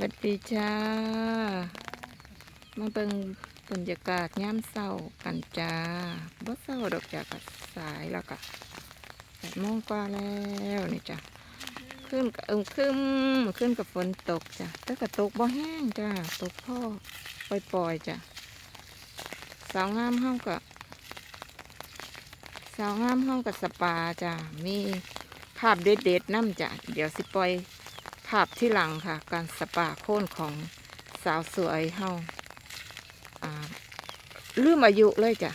วัสดีจ้า มาเบิ่งบรรยากาศย่ามเศร้ากันจ้าบ่เศร้าดอกจากสายแล้วก็แปดโมงกว่าแล้วนี่จ้ะขึ้นกับเอิมขึ้นขึ้นกับฝนตกจ้ะแต่ก็ตกบ่แห้งจ้าตกพ่อปล่อยๆจ้ะสาวงามเฮาก็สาวงามเฮากับสปาจ้ะมีภาพเด็ดๆน้ำจ้ะเดี๋ยวสิปล่อยาพที่หลังค่ะ การสปาโค่นของสาวสวยเฮาลืมอายุเลยจ้ะ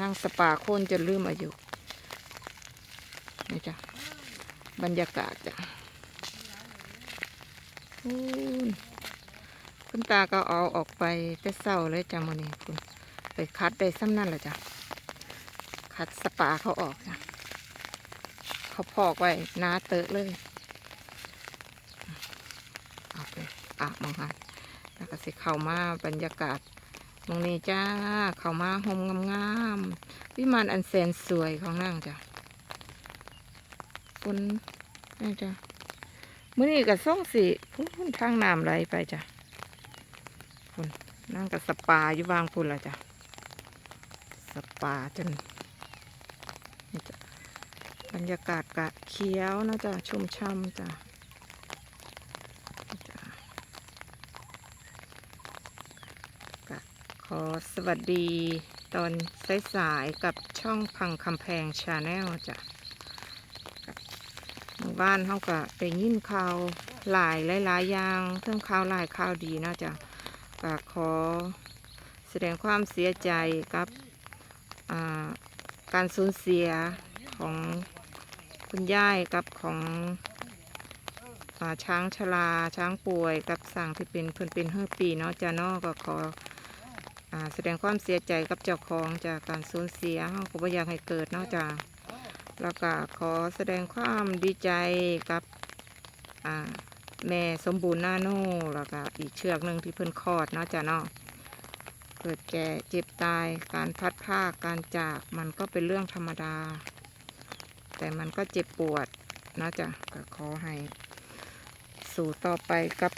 นางสปาโค่นจะลืมอายุนี่จ้ะบรรยากาศจ้ะคุณตาก็เอาออกไปแต่เศร้าเลยจ้ะมื้อนี้คุณไปคัดได้ซ้ำนั่นแหละจ้ะคัดสปาเขาออกจ้ะเขาพอกไว้หนาเตอะเลย เอาไปอาบมังหันแล้วก็สิเข้ามาบรรยากาศตรงนี้จ้า เข้ามาหมงามๆวิมานอันแสนสวยของนางจ้ะฝนนี่จ้ะมื้อนี้ก็ส่องสิพุ่นทางน้ำไหลไปจ้ะพุ่นนั่งกับสปาอยู่วางพุ่นละจ้ะสปาจนนี่จ้ะบรรยากาศกะเขียวนะจ้ะชุ่มช่ำจ้ะ ก็ข อสวัสดีตอนสายๆกับช่องพังคำแพงชาแนลจ้ะหมู่บ้านเขาก็ได้ยินข่าวหลายหลายๆอย่างเรื่องข่าวหลายข่าวดีนะจ้ะก็ขอแสดงความเสียใจกับการสูญเสียของคุณย่ายกับของอช้างชราช้างป่วยกับสั่งที่เป็นเพิ่นเป็นเฮือปีเนาะจ้าเนาก็ขอ แสดงความเสียใจกับเจ้าของจากการสูญเสียเฮาก็บ่อยากให้เกิดนาะจ้าแล้วก็ขอแสดงความดีใจกับแม่สมบูรณ์นาโน่แล้วก็อีกเชือกหนึ่งที่เพิ่นคลอดนาะจ้าเนาะเกิดแก่เจ็บตายการพัดพราการจากมันก็เป็นเรื่องธรรมดา แต่มันก็เจ็บปวดนาะจ้ะก็ขอให้ สู่ต่อไปกับ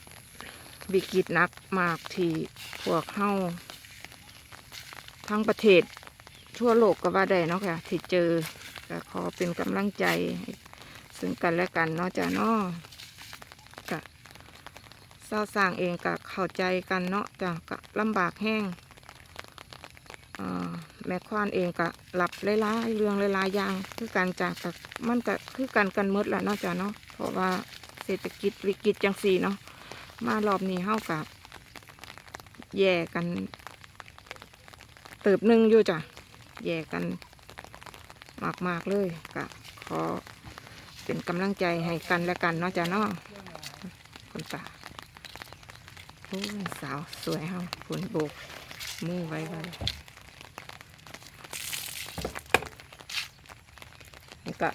วิกฤตหนักมากที่พวกเฮา ทั้งประเทศทั่วโลกก็ว่าได้เนาะค่ะที่เจอก็ขอเป็นกำลังใจ ซึ่งกันและกันเนาะจ้ะเนาะก็เศร้าสร้างเองก็เข้าใจกันเนาะจ้ะก็ลำบากแห้งแม่ควานเองก็หลับหลาเรื่องหลายๆอย่างคือการจากกับมันก็คือกันกันหมดแหละเนาะจ้ะเนาะเพราะว่าเศรษฐกิจวิกฤตจังสี่เนาะมารอบนี้เฮากับแย่กัน เติบหนึ่งอยู่จ้ะแย่กันมากมากๆเลยกะขอเป็นกำลังใจให้กันและกันเนาะจ้ะเนาะคุณตาโอ้ยสาวสวยเฮาคุณโบกมือไว้ไว้นี่ก็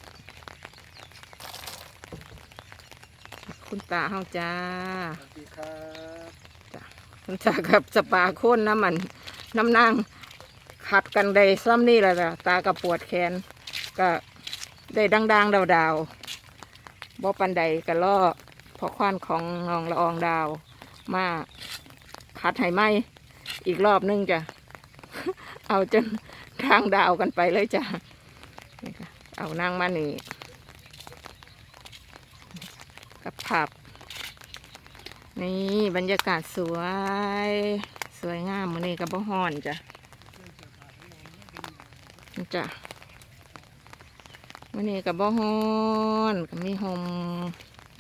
คุณตาเฮาจ้าสวัสดีครับคุณตากับสปาโคนน้ำมันน้ำนาง ขัดกันได้ซ้ำนี่แหละจ้ะตากับปวดแขนก็ได้ดังๆดาวๆบ่ปันใดก็ล่อพอควานของน้องละอองดาว มาขัดให้ไหมอีกรอบนึงจ้ะเอาจนทางดาวกันไปเลยจ้ะเอานางมานี่กับผับนี่บรรยากาศสวย สวยงามมื้อนี้กับบ่ฮอนจ้ะ จ้ะมื้อนี้กับบ่ฮ้อนก็มีหม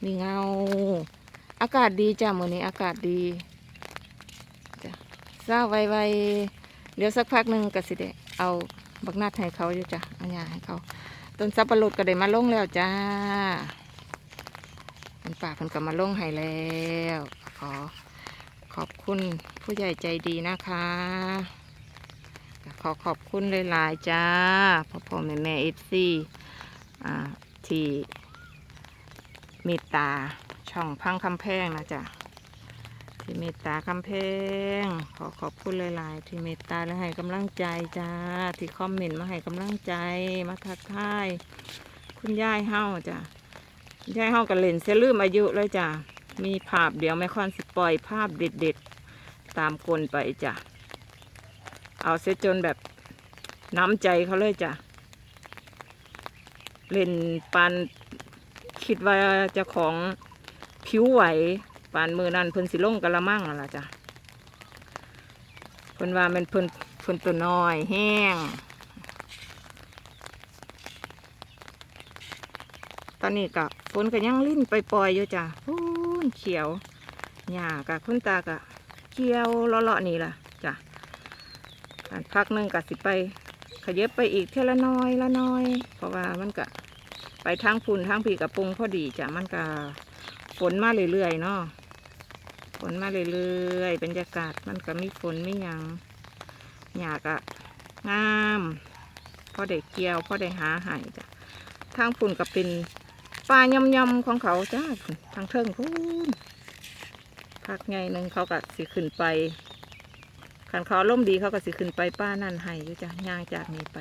มีเงา อากาศดีจ้ะมื้อนี้อากาศดีจ้ะเศร้าไวๆเดี๋ยวสักพักหนึ่งก็สิได้เอาบักนัดให้เขาอยู่จ้ะเอาหญ้าให้เขาต้นสับปะรดก็ได้มาลงแล้วจ้ามันฝากมันกลับมาลงให้แล้ว ขอขอบคุณผู้ใหญ่ใจดีนะคะ ขอขอบคุณหลายๆจ้าพ่อพ่อแม่แม่เอฟซีที่เมตตาช่องพังคำแพงนะจ๊ะที่เมตตาคำแพง ขอขอบคุณหลาย ๆ ที่เมตตาและให้กำลังใจจ้าที่คอมเมนต์มาให้กำลังใจมาทักทายคุณยายเฮาจ้ะยายเฮากันเลนเสียลืมอายุเลยจ้ะมีภาพเดี๋ยวแม่ค่อนสิปล่อยภาพเด็ด ๆ ตามกลไปจ้ะ เอาเสียจนแบบน้ำใจเขาเลยจ้ะ เล่นปานคิดว่าจะของผิวไหวปานมือนั่นเพิ่นสิลงกะละมั่งล่ะจ้ะเพิ่นว่ามันเพิ่นเพิ่นตัวน้อยแห้ง ตอนนี้กะฝนก็ยังลิ้นไปปล่อยอยู่จ้ะพูนเขียวหญ้ากะคุณตากะเขียวเลาะๆนี่ล่ะ พักหนึงกะสิไปขยับไปอีกเท่าละน้อยละน้อย เพราะว่ามันก็ไปทางฝุ่นทางผีกระปุงพอดีจ้ะมันก็ฝนมาเรื่อยๆเนาะฝนมาเรื่อยๆบรรยากาศมันก็มีฝนไม่ยังหญ้าก็งามพอได้เกี่ยวพอได้หาหายจ้ะทางฝุ่นก็เป็นป่ายำๆของเขาจ้าทางเทิงพุ่นพักไงหนึ่งเขาก็สิขึ้นไป ขันเขาล่มดีเขาก็สิขึ้นไปป้านั่นให้อยู่จ้ะย่างจากนี้ไป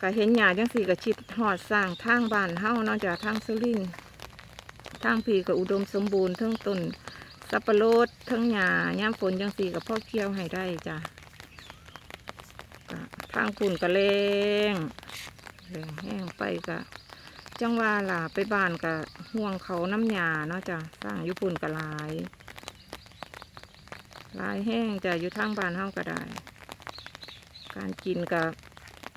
ก็เห็นหยาจังสี่ก็ชิดหอดสร้างทางบ้านเฮาเนอกจากทางสุรินทางพีก็อุดมสมบูรณ์ทั้งต้นสับปะรดทั้งหญ้าย่ามฝนจังสี่กับพ่อเคี้ยวให้ได้จ้ะทางปุ่นก็แรงแรงแห้งไปก็จังว่าล่ะไปบ้านก็ห่วงเขาน้ำหยาเนาะจ้ะสร้างยุปุ่นก็หลาย ลายแห้งจะอยู่ทางบ้านเฮาก็ได้ การกินกับ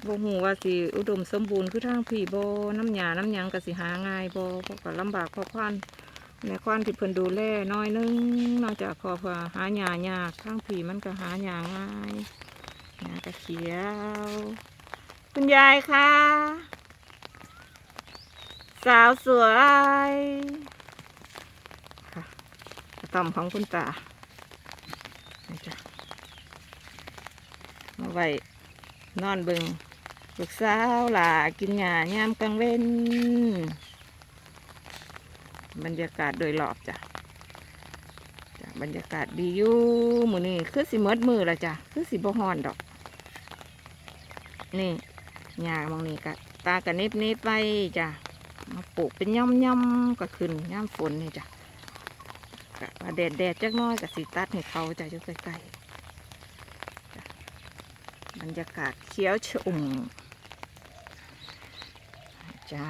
บ่ฮู้ว่าสิอุดมสมบูรณ์คือทางพี่บ่น้ำหยาน้ำหยังก็สิหาง่ายโบเพราะก็ลำบากพอควันแม่ควันที่เพิ่นดูแลน้อยนึงนอกจากพอพอหาหญ้ายากทางพี่มันก็หาหญ้าง่ายหญ้าก็เขียว คุณยายคะสาวสวยค่ะกระต่อมของคุณตา นี่จ้ะมา ไว้นอนเบิงลูกสาวหล่ากินหญ้ายามกลางเว้นบรรยากาศโดยรอบจ้ะจ้ะบรรยากาศดีอยู่มือนี่คือสิมดมือละจ้ะคือสิบ่ฮอนดอก นี่หญ้ามองนี่กะตากะเน็บเน็บไปจ้ะมาปลูกเป็นย่อมย่อมก็ขึ้นย่ามฝนนี่จ้ะกะว่าแดดแดดจักน้อยกับสีตัดให้เขาจะอยู่ใกล้ๆ บรรยากาศเขียวชุ่มจ้า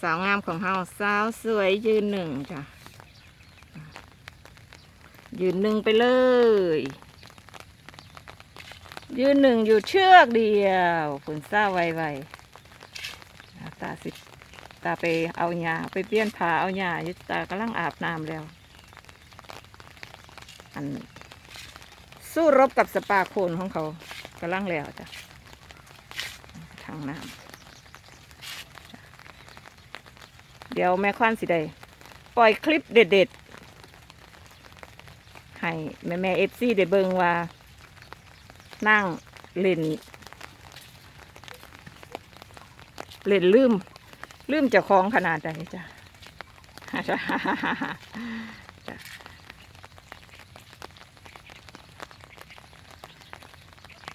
สาวงามของเฮาสาวสวยยืนหนึ่งจ้ะ ยืนหนึ่งไปเลย ยืนหนึ่งอยู่เชือกเดียวฝนซ่าไวๆตาสิตาไปเอาหญ้าไปเปลี่ยนผ้าเอาหญ้ายตากำลังอาบน้ำแล้ว อัน สู้รบกับสปาโคนของเขากำลังแล้วจ้ะทางน้ำเดี๋ยวแม่ควันสิได้ปล่อยคลิปเด็ดๆ ให้แม่แม่เอฟซีได้เบิงว่า นั่งเล่น เล่นลืม ลืมเจ้าของขนาดใดจ้ะ จ้ะจ้ะ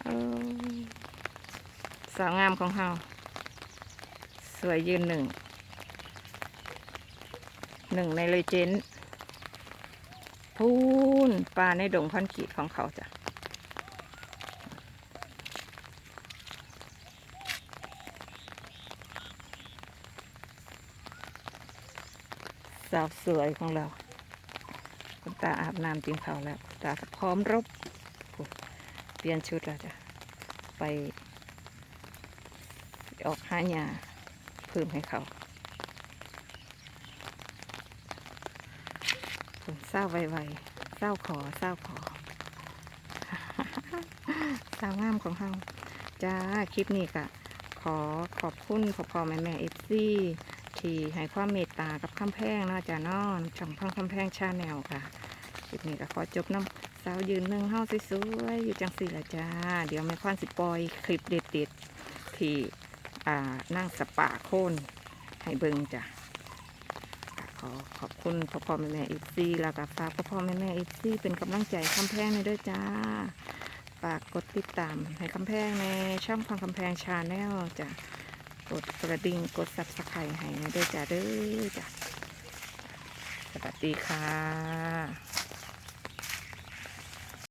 เออ สาวงามของเฮาสวยยืนหนึ่ง หนึ่งในเลเจนด์พูนปลาในดงพันขีดของเขาจ้ะสาวสวยของเรา คุณตาอาบน้ำกินข้าแล้ว ตาพร้อมรบ เปลี่ยนชุดแล้วจ้ะ ไป ออกหาหญ้าเพิ่มให้เขาผมเศร้าไวๆเศร้าขอเศร้าขอสาวงามของเราจ้าคลิปนี้ก็ขอขอบคุณพ่อพ่อแม่แม่เอฟซีที่ให้ความเมตตากับคำแพงนาะจ้ะนอนช่องพังคำแพงชาแนลค่ะคลิปนี้ก็ขอจบน้ำสาวยืนนึ่งเฮาสวยๆอยู่จังสี่ละจ้า เดี๋ยวไม่ค่อนสิปอยคลิปเด็ดๆที่ อ่านั่งสปาโคนให้เบิงจ้ะขอขอบคุณพ่อพ่อแม่แม่อฟซีแล้วก็ฝากพ่อพ่อแม่แม่อฟซีเป็นกำลังใจคำแพงในด้วยจ้าฝากกดติดตามให้คำแพงในช่องพังคำแพงชาแนลจ้ะกดกระดิ่งกดซับสไครต์ให้ในด้อจ้าเด้อจ้ะสวัสดีค่ะ